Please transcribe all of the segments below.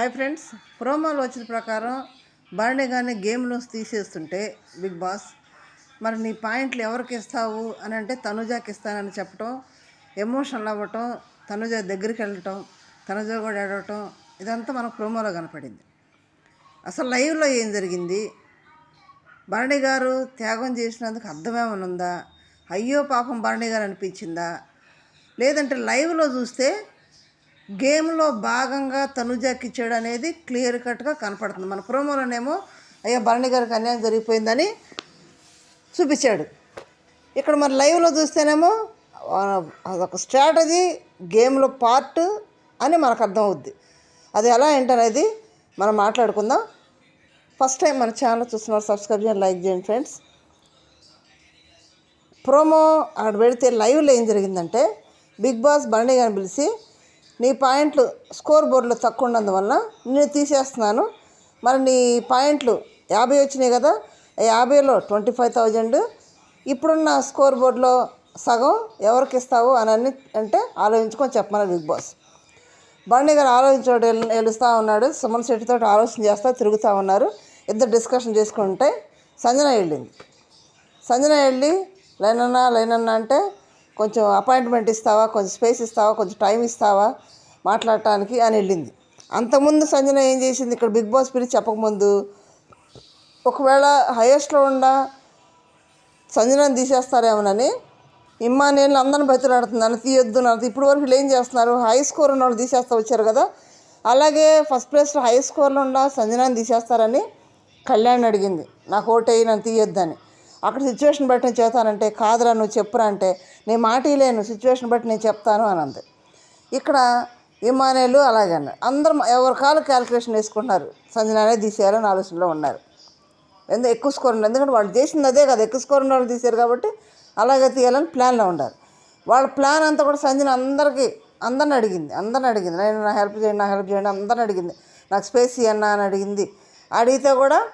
Hi friends ప్రోమోలో వచ్చిన ప్రకారం భరణి కానీ గేమ్లోకి తీసేస్తుంటే బిగ్ బాస్ మరి నీ పాయింట్లు ఎవరికి ఇస్తావు అని అంటే తనుజాకి ఇస్తానని చెప్పటం ఎమోషనల్ అవ్వటం తనుజ దగ్గరికి వెళ్ళటం తనుజ కూడా ఏడవటం ఇదంతా మనకు ప్రోమోలో కనపడింది. అసలు లైవ్లో ఏం జరిగింది? భరణి గారు త్యాగం చేసినందుకు అర్థమేమనుందా? అయ్యో పాపం భరణి గారు అనిపించిందా? లేదంటే లైవ్లో చూస్తే గేమ్లో భాగంగా తనుజాకి ఇచ్చాడు అనేది క్లియర్ కట్గా కనపడుతుంది. మన ప్రోమోలోనేమో అయ్యో భరణి గారికి అన్యాయం జరిగిపోయిందని చూపించాడు. ఇక్కడ మరి లైవ్లో చూస్తేనేమో అదొక స్ట్రాటజీ గేమ్లో పార్ట్ అని మనకు అర్థమవుద్ది. అది ఎలా ఏంటనేది మనం మాట్లాడుకుందాం. ఫస్ట్ టైం మన ఛానల్ చూస్తున్నారు సబ్స్క్రైబ్ చేయండి లైక్ చేయండి ఫ్రెండ్స్. ప్రోమో అక్కడ పెడితే లైవ్లో ఏం జరిగిందంటే బిగ్ బాస్ భరణి గారిని పిలిచి నీ పాయింట్లు స్కోర్ బోర్డులో తక్కువ ఉన్నందువల్ల నేను తీసేస్తున్నాను. మరి నీ పాయింట్లు యాభై వచ్చినాయి కదా యాభైలో ట్వంటీ ఫైవ్ థౌజండ్. ఇప్పుడున్న స్కోర్ బోర్డులో సగం ఎవరికి ఇస్తావు అని అన్ని అంటే ఆలోచించుకొని చెప్పమని బిగ్ బాస్. బండి గారు ఆలోచించడం వెలుస్తూ ఉన్నాడు. సుమన్ శెట్టితో ఆలోచన చేస్తూ తిరుగుతూ ఉన్నారు. ఇద్దరు డిస్కషన్ చేసుకుంటే సంజన వెళ్ళింది. సంజన వెళ్ళి లైనన్నా లైనన్నా అంటే కొంచెం అపాయింట్మెంట్ ఇస్తావా? కొంచెం స్పేస్ ఇస్తావా? కొంచెం టైం ఇస్తావా? మాట్లాడటానికి అని వెళ్ళింది. అంతకుముందు సంజన ఏం చేసింది? ఇక్కడ బిగ్ బాస్ పిలిచి చెప్పకముందు ఒకవేళ హైయెస్ట్లో ఉన్న సంజనని తీసేస్తారేమోనని ఇమ్మానేళ్ళు అందరిని బతిలాడుతుంది నన్ను తీయొద్దు నన్ను ఇప్పుడు వరకు వీళ్ళు ఏం చేస్తున్నారు? హై స్కోర్ ఉన్న వాళ్ళు తీసేస్తా వచ్చారు కదా. అలాగే ఫస్ట్ ప్లేస్లో హై స్కోర్లో ఉన్న సంజనాన్ని తీసేస్తారని కళ్యాణ్ అడిగింది. నాకు ఓటేయి నన్ను తీయొద్దని. అక్కడ సిచ్యువేషన్ బట్టి నేను చేస్తానంటే కాదురా నువ్వు చెప్పురా అంటే నేను మాట లేను సిచ్యువేషన్ బట్టి నేను చెప్తాను అని అంది. ఇక్కడ ఇమానేలు అలాగే అన్నారు. అందరం ఎవరి కాలు క్యాలిక్యులేషన్ వేసుకుంటున్నారు. సంజనానే తీసేయాలని ఆలోచనలో ఉన్నారు. ఎందుకు ఎక్కువ స్కోర్ ఉండదు. ఎందుకంటే వాళ్ళు చేసింది అదే కదా. ఎక్కువ స్కోర్ ఉన్న వాళ్ళు తీశారు కాబట్టి అలాగే తీయాలని ప్లాన్లో ఉండాలి వాళ్ళ ప్లాన్ అంతా కూడా సంజన అందరికీ అందరిని అడిగింది. అందరిని అడిగింది. నేను నా హెల్ప్ చేయండి నా హెల్ప్ చేయండి అందరిని అడిగింది. నాకు స్పేస్ ఇవ్వన్నా అని అడిగింది. అడిగితే కూడా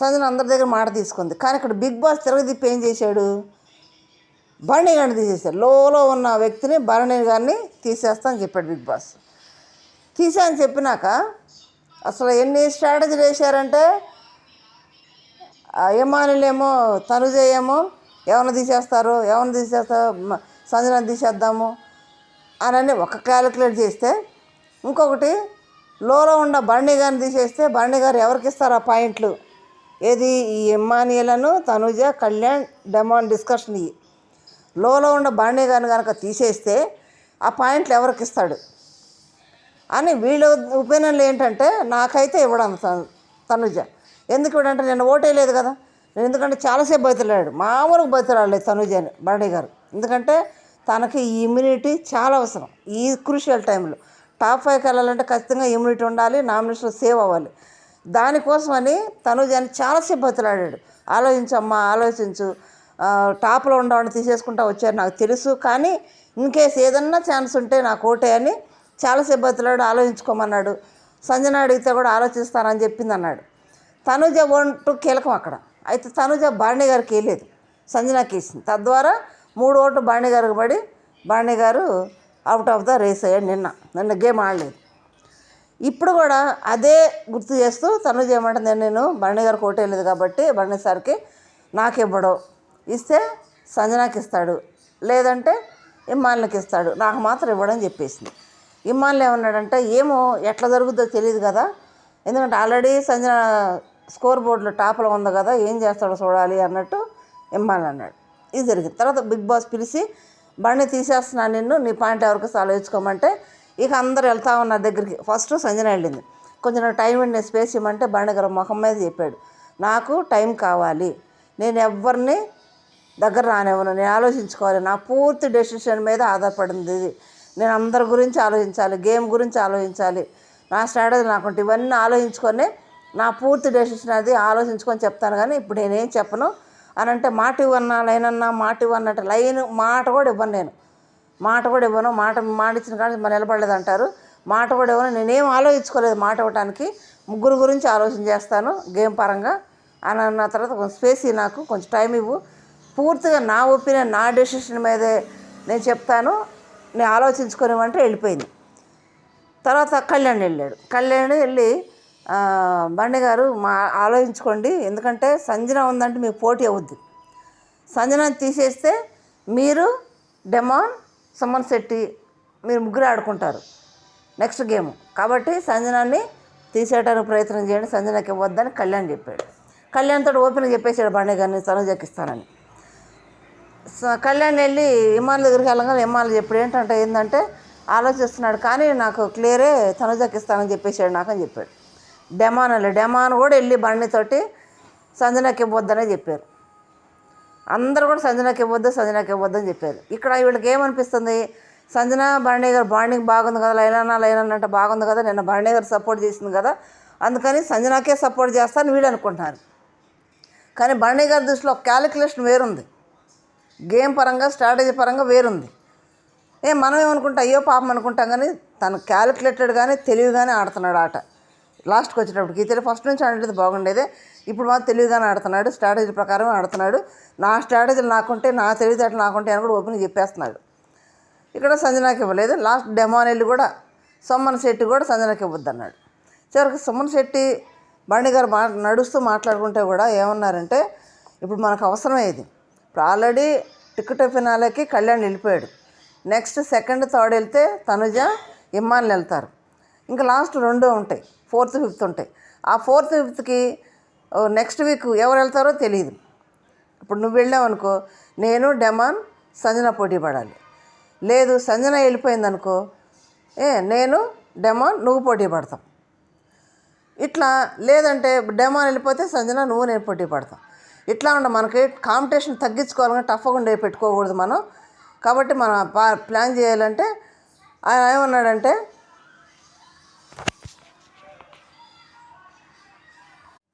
సంజన అందరి దగ్గర మాట తీసుకుంది. కానీ ఇక్కడ బిగ్ బాస్ తిరగదిప్పి ఏం చేశాడు? భరణి గారిని తీసేశాడు. లోలో ఉన్న వ్యక్తిని భరణి గారిని తీసేస్తా అని చెప్పాడు బిగ్ బాస్. తీసా అని చెప్పినాక అసలు ఎన్ని స్ట్రాటజీలు వేశారంటే యమానులేమో తనుజ ఏమైనా ఎవరిని తీసేస్తారు ఎవరిని తీసేస్తారు మ- తీసేద్దాము అని ఒక క్యాలిక్యులేట్ చేస్తే ఇంకొకటి లోలో ఉన్న బండి గారిని తీసేస్తే బండి గారు ఎవరికి ఇస్తారు ఆ పాయింట్లు? ఏది ఈ ఎమ్మానియలను తనుజ కళ్యాణ్ డెమాన్ డిస్కషన్ ఇవి లోలో ఉన్న బండి గారిని కనుక తీసేస్తే ఆ పాయింట్లు ఎవరికి ఇస్తాడు? అని వీళ్ళ ఒపీనియన్లు ఏంటంటే నాకైతే ఇవ్వడం తనుజ. ఎందుకు ఇవ్వడంటే నేను ఓటేయలేదు కదా. నేను ఎందుకంటే చాలాసేపు బతిలాడు మామూలుగా బతిలాడలేదు తనుజ అని బర్డే గారు. ఎందుకంటే తనకి ఈ ఇమ్యూనిటీ చాలా అవసరం. ఈ క్రూషియల్ టైంలో. టాప్ ఫైవ్కి వెళ్ళాలంటే ఖచ్చితంగా ఇమ్యూనిటీ ఉండాలి నామినేషన్లో సేవ్ అవ్వాలి. దానికోసమని తనుజ అని చాలాసేపు బతిలాడాడు. ఆలోచించమ్మా ఆలోచించు. టాప్లో ఉండవాడిని తీసేసుకుంటా వచ్చారు నాకు తెలుసు కానీ ఇన్ కేస్ ఏదన్నా ఛాన్స్ ఉంటే నాకు ఓటే అని చాలా సిబ్బతులాడు ఆలోచించుకోమన్నాడు. సంజన అడిగితే కూడా ఆలోచిస్తానని చెప్పింది అన్నాడు తనుజ ఓటు కీలకం అక్కడ. అయితే తనుజ బాణి గారికి వేయలేదు సంజనాకి ఇచ్చింది తద్వారా మూడు ఓట్లు బాణి గారికి పడి బాణి గారు అవుట్ ఆఫ్ ద రేస్ అయ్యాడు నిన్న. నిన్న గేమ్ ఆడలేదు. ఇప్పుడు కూడా అదే గుర్తు చేస్తూ తను చేయమంటుంది నేను బండి గారికి ఓటేయలేదు కాబట్టి బండి సార్కి నాకు ఇస్తే సంజనాకి ఇస్తాడు. లేదంటే ఇమ్మాన్లకి ఇస్తాడు. నాకు మాత్రం ఇవ్వడని చెప్పేసింది. ఇమ్మాన్లు ఏమన్నాడంటే ఏమో ఎట్లా జరుగుతుందో తెలియదు కదా. ఎందుకంటే ఆల్రెడీ సంజన స్కోర్ బోర్డులో టాప్లో ఉంది కదా ఏం చేస్తాడో చూడాలి అన్నట్టు ఇమ్మాన్ అన్నాడు. ఇది జరిగింది. తర్వాత బిగ్ బాస్ పిలిచి బండి తీసేస్తున్నాను నిన్ను నీ పాయింట్ ఎవరికి ఆలోచించుకోమంటే ఇక అందరు వెళ్తా ఉన్నారు దగ్గరికి. ఫస్ట్ సంజన వెళ్ళింది. కొంచెం టైం ఉండే స్పేస్ ఇవ్వమంటే బండి మొహం ముఖం మీద చెప్పాడు. నాకు టైం కావాలి. నేను ఎవరిని దగ్గర రానివ్వను. నేను ఆలోచించుకోవాలి. నా పూర్తి డెసిషన్ మీద ఆధారపడింది ఇది. నేను అందరి గురించి ఆలోచించాలి. గేమ్ గురించి ఆలోచించాలి. నా స్ట్రాటజీ నాకుంటే ఇవన్నీ ఆలోచించుకొని నా పూర్తి డెసిషన్ అది ఆలోచించుకొని చెప్తాను కానీ ఇప్పుడు నేనేం చెప్పను. అని అంటే మాట ఇవ్వన్నా అన్నా మాట ఇవ్వన్నట్టు లైన్ మాట కూడా ఇవ్వను నేను. మాట కూడా ఇవ్వను మాట మాట ఇచ్చిన కానీ మరి నిలబడలేదు అంటారు. మాట కూడా ఇవ్వను నేనేం ఆలోచించుకోలేదు మాట ఇవ్వటానికి. ముగ్గురు గురించి ఆలోచన చేస్తాను గేమ్ పరంగా. అని అన్న తర్వాత కొంచెం స్పేస్ ఇవ్వు నాకు కొంచెం టైం ఇవ్వు. పూర్తిగా నా ఒపీనియన్ నా డెసిషన్ మీదే నేను చెప్తాను. నేను ఆలోచించుకోనివ్వంటే వెళ్ళిపోయింది. తర్వాత కళ్యాణ్ వెళ్ళాడు. కళ్యాణ్ వెళ్ళి బండి గారు మా ఆలోచించుకోండి ఎందుకంటే సంజన ఉందంటే మీకు పోటీ అవుద్ది. సంజన తీసేస్తే మీరు డెమాన్ సుమన్ శెట్టి మీరు ముగ్గురు ఆడుకుంటారు. Next game. కాబట్టి సంజనాన్ని తీసేయడానికి ప్రయత్నం చేయండి. సంజనాకి ఇవ్వద్దని కళ్యాణ్ చెప్పాడు. కళ్యాణ్ తోటి ఓపెన్గా చెప్పేశాడు బండే గారిని తనుజకి ఇస్తానని. కళ్యాణ్ వెళ్ళి ఇమాన్ దగ్గరికి వెళ్ళగానే ఇమాన్ చెప్పాడు. ఏంటంటే ఏంటంటే ఆలోచిస్తున్నాడు కానీ నాకు క్లియరే తనుజకి ఇస్తానని చెప్పేశాడు నాకు అని చెప్పాడు. డెమాన్ వెళ్ళి డెమాన్ కూడా వెళ్ళి బండితోటి సంజనకి ఇవ్వద్దనే చెప్పారు. అందరూ కూడా సంజనాకి ఇవ్వద్దు సంజనాకి ఇవ్వద్దు అని చెప్పారు. ఇక్కడ వీళ్ళకి ఏమనిపిస్తుంది? సంజన బాండే గారు బాండింగ్ బాగుంది కదా లైనా లైనా అంటే బాగుంది కదా నిన్న బాండే గారు సపోర్ట్ చేసింది కదా అందుకని సంజనాకే సపోర్ట్ చేస్తాను వీళ్ళు అనుకుంటున్నారు. కానీ బాండే గారి దృష్టిలో క్యాలిక్యులేషన్ వేరుంది. గేమ్ పరంగా స్ట్రాటజీ పరంగా వేరుంది. ఏ మనం ఏమనుకుంటాం? అయ్యో పాపం అనుకుంటాం కానీ తను క్యాలిక్యులేటెడ్ కానీ తెలివిగానే ఆడుతున్నాడు ఆట. లాస్ట్కి వచ్చేటప్పటికి ఇతడు ఫస్ట్ నుంచి ఆడేది బాగుండేదే. ఇప్పుడు మాత్రం తెలివిగానే ఆడుతున్నాడు స్ట్రాటజీ ప్రకారం ఆడుతున్నాడు. నా స్ట్రాటజీలు నాకుంటే నా తెలివితేటలు నాకుంటే అని కూడా ఓపెన్ చెప్పేస్తున్నాడు. ఇక్కడ సంజనాకి ఇవ్వలేదు. లాస్ట్ డెమాన్ కూడా సొమ్మన్ శెట్టి కూడా సంజనాకి ఇవ్వద్దు అన్నాడు. చివరికి సుమన్ శెట్టి బండి గారు మా నడుస్తూ మాట్లాడుకుంటే కూడా ఏమన్నారంటే ఇప్పుడు మనకు అవసరమే ఇది. ఇప్పుడు ఆల్రెడీ టికెట్ ఫినాలకి కళ్యాణ్ వెళ్ళిపోయాడు. నెక్స్ట్ సెకండ్ థర్డ్ వెళ్తే తనుజ ఇమ్మాన్లు వెళ్తారు. ఇంకా లాస్ట్ రెండు ఉంటాయి. ఫోర్త్ ఫిఫ్త్ ఉంటాయి. ఆ ఫోర్త్ ఫిఫ్త్కి నెక్స్ట్ వీక్ ఎవరు వెళ్తారో తెలియదు. ఇప్పుడు నువ్వు వెళ్ళావు అనుకో నేను డెమాన్ సంజన పోటీ పడాలి. లేదు సంజన వెళ్ళిపోయిందనుకో ఏ నేను డెమాన్ నువ్వు పోటీ పడతాం ఇట్లా లేదంటే డెమాన్ వెళ్ళిపోతే సంజన నువ్వు నేను పోటీ పడతాం. ఇట్లా ఉండ మనకి కాంపిటీషన్ తగ్గించుకోవాలని టఫ్గా ఉండే పెట్టుకోకూడదు మనం. కాబట్టి మనం ప్లాన్ చేయాలంటే ఆయన ఏమన్నాడంటే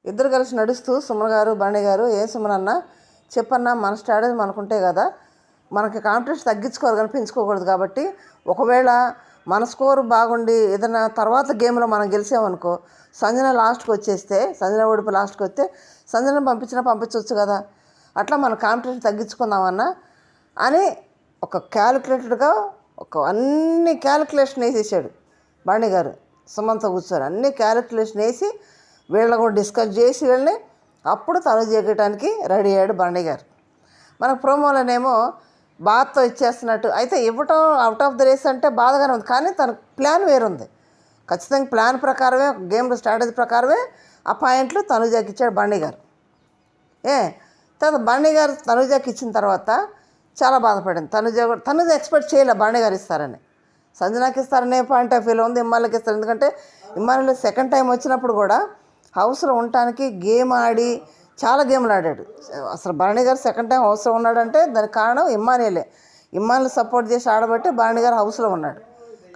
ఇద్దరు కలిసి నడుస్తూ సుమన్ గారు బండి గారు ఏ సుమన్ అన్న చెప్పన్నా మన స్ట్రాటజీ మనకుంటే కదా మనకి కాన్ఫిడెన్స్ తగ్గించుకోవాలి కానీ పెంచుకోకూడదు కాబట్టి ఒకవేళ మన స్కోర్ బాగుండి ఏదైనా తర్వాత గేమ్లో మనం గెలిచామనుకో సంజన లాస్ట్కి వచ్చేస్తే సంజన ఓడిపి లాస్ట్కి వస్తే సంజన పంపించినా పంపించవచ్చు కదా. అట్లా మన కాన్ఫిడెన్స్ తగ్గించుకుందామన్నా అని ఒక క్యాలిక్యులేటెడ్గా ఒక అన్ని క్యాలిక్యులేషన్ వేసేసాడు బండి గారు సుమంత కూర్చొని అన్ని క్యాలిక్యులేషన్ వేసి వీళ్ళని కూడా డిస్కస్ చేసి వెళ్ళి అప్పుడు తను చేయటానికి రెడీ అయ్యాడు బండి గారు. మన ప్రోమోలోనేమో బాధతో ఇచ్చేస్తున్నట్టు అయితే ఇవ్వటం అవుట్ ఆఫ్ ద రేస్ అంటే బాధగానే ఉంది. కానీ తన ప్లాన్ వేరుంది. ఖచ్చితంగా ప్లాన్ ప్రకారమే గేమ్ స్ట్రాటజీ ప్రకారమే ఆ పాయింట్లు తనుజాకి ఇచ్చాడు బండి గారు. ఏ? తర్వాత బండి గారు తనుజాకి ఇచ్చిన తర్వాత చాలా బాధపడింది. తనుజ కూడా తనుజ ఎక్స్పెక్ట్ చేయలే బండి గారు ఇస్తారని. సంజనాకి ఇస్తారనే పాయింట్ ఆఫ్ వ్యూలో ఉంది ఇమ్మాలకి ఇస్తారు. ఎందుకంటే ఇమ్మాలిలో సెకండ్ టైం వచ్చినప్పుడు కూడా హౌస్లో ఉండటానికి గేమ్ ఆడి చాలా గేమ్లు ఆడాడు. అసలు భరణి గారు సెకండ్ టైం హౌస్లో ఉన్నాడంటే దానికి కారణం ఇమ్మానేలే ఇమ్మాన్లు సపోర్ట్ చేసి ఆడబట్టి భరణి గారు హౌస్లో ఉన్నాడు.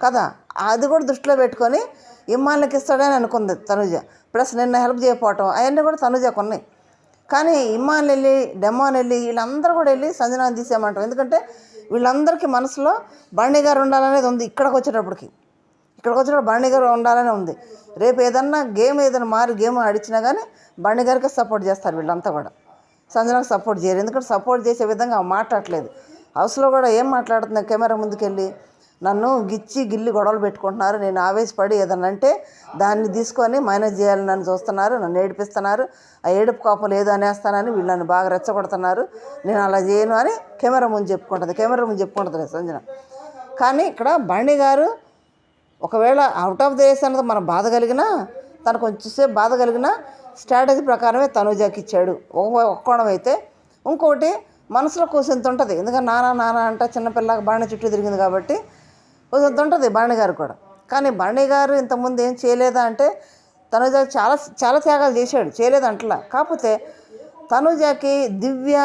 కదా? అది కూడా దృష్టిలో పెట్టుకొని ఇమ్మాన్లకి ఇస్తాడని అనుకుంది తనుజ. ప్లస్ నిన్న హెల్ప్ చేయకపోవటం అవన్నీ కూడా తనుజకు ఉన్నాయి. కానీ ఇమ్మాన్ వెళ్ళి డెమాన్ వెళ్ళి వీళ్ళందరూ కూడా వెళ్ళి సంజనాన్ని తీసేయమంటారు. ఎందుకంటే వీళ్ళందరికీ మనసులో బండి గారు ఉండాలనేది ఉంది ఇక్కడికి వచ్చేటప్పటికి. ఇక్కడికి వచ్చిన బండి గారు ఉండాలనే ఉంది. రేపు ఏదన్నా గేమ్ ఏదైనా మారి గేమ్ ఆడిచ్చినా కానీ బండి గారికి సపోర్ట్ చేస్తారు వీళ్ళంతా కూడా. సంజనకు సపోర్ట్ చేయరు. ఎందుకంటే సపోర్ట్ చేసే విధంగా మాట్లాడట్లేదు. హౌస్లో కూడా ఏం మాట్లాడుతుంది కెమెరా ముందుకెళ్ళి. నన్ను గిచ్చి గిల్లి గొడవలు పెట్టుకుంటున్నారు. నేను ఆవేశపడి ఏదన్నా అంటే దాన్ని తీసుకొని మైనస్ చేయాలని నన్ను చూస్తున్నారు. నన్ను ఏడిపిస్తున్నారు. ఆ ఏడుపు కోపం లేదు అనేస్తానని వీళ్ళు నన్ను బాగా రెచ్చగొడుతున్నారు. నేను అలా చేయను అని కెమెరా ముందు చెప్పుకుంటుంది. కెమెరా ముందు చెప్పుకుంటుంది సంజన. కానీ ఇక్కడ బండి గారు ఒకవేళ అవుట్ ఆఫ్ ద రేస్ అన్నది మనం బాధ కలిగినా తను కొంచెంసేపు బాధ కలిగినా స్ట్రాటజీ ప్రకారమే తనుజాకి ఇచ్చాడు. ఒక కోణం అయితే ఇంకోటి మనసులో కూసింత ఉంటుంది. ఎందుకంటే నానా నానా అంట చిన్నపిల్లకి బాణి చుట్టూ తిరిగింది కాబట్టి కొంచెంత ఉంటుంది బాణి గారు కూడా. కానీ బాణి గారు ఇంతకుముందు ఏం చేయలేదా అంటే తనుజ చాలా చాలా త్యాగాలు చేశాడు. చేయలేదు అంటలా. కాకపోతే తనుజాకి దివ్య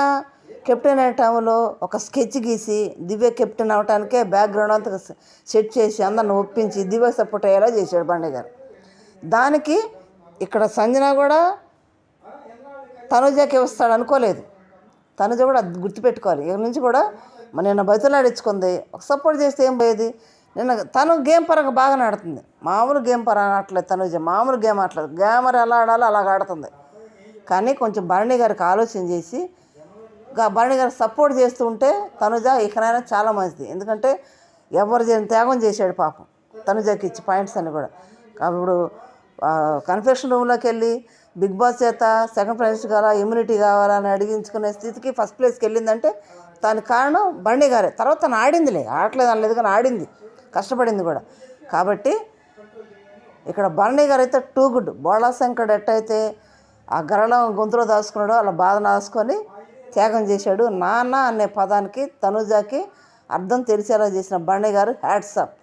కెప్టెన్ అనే టైంలో ఒక స్కెచ్ గీసి దివ్య కెప్టెన్ అవటానికే బ్యాక్గ్రౌండ్ అంతా సెట్ చేసి అందరిని ఒప్పించి దివ్య సపోర్ట్ అయ్యేలా చేశాడు బండి గారు. దానికి ఇక్కడ సంజన కూడా తనుజాకి వస్తాడు అనుకోలేదు. తనుజ కూడా గుర్తుపెట్టుకోవాలి. ఇక నుంచి కూడా మన నిన్న బతులాడించుకుంది. ఒక సపోర్ట్ చేస్తే ఏం పోయేది? నిన్న తను గేమ్ పరంగా బాగానే ఆడుతుంది. మామూలు గేమ్ పరంగా ఆడట్లేదు తనుజ. మామూలు గేమ్ ఆడలేదు గేమర్ ఎలా ఆడాలో అలాగ ఆడుతుంది. కానీ కొంచెం భరణి గారికి ఆలోచన చేసి భరణి గారు సపోర్ట్ చేస్తూ ఉంటే తనుజ ఇకనైనా చాలా మంచిది. ఎందుకంటే ఎవరు త్యాగం చేశాడు పాపం. తనుజకి ఇచ్చి పాయింట్స్ అని కూడా. ఇప్పుడు కన్ఫెక్షన్ రూమ్లోకి వెళ్ళి బిగ్ బాస్ చేత సెకండ్ ప్రైజ్ కావాలా ఇమ్యూనిటీ కావాలా అని అడిగించుకునే స్థితికి ఫస్ట్ ప్లేస్కి వెళ్ళిందంటే దానికి కారణం బండి గారే. తర్వాత తను ఆడిందిలే. ఆడలేదు అనలేదు కానీ ఆడింది. కష్టపడింది కూడా. కాబట్టి ఇక్కడ భరణి గారు అయితే టూ గుడ్ బోళా శంకర్ ఎట్టయితే ఆ గరళం గొంతులో దాచుకున్నాడో అలా బాధ దాచుకొని త్యాగం చేశాడు. నాన్న అనే పదానికి తనుజాకి అర్థం తెలిసేలా చేసిన బర్ణే గారు హ్యాట్సప్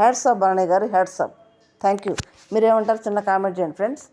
హ్యాట్సప్ బర్ణే గారు హ్యాట్సప్ థ్యాంక్ యూ మీరేమంటారు? చిన్న కామెంట్ చేయండి ఫ్రెండ్స్.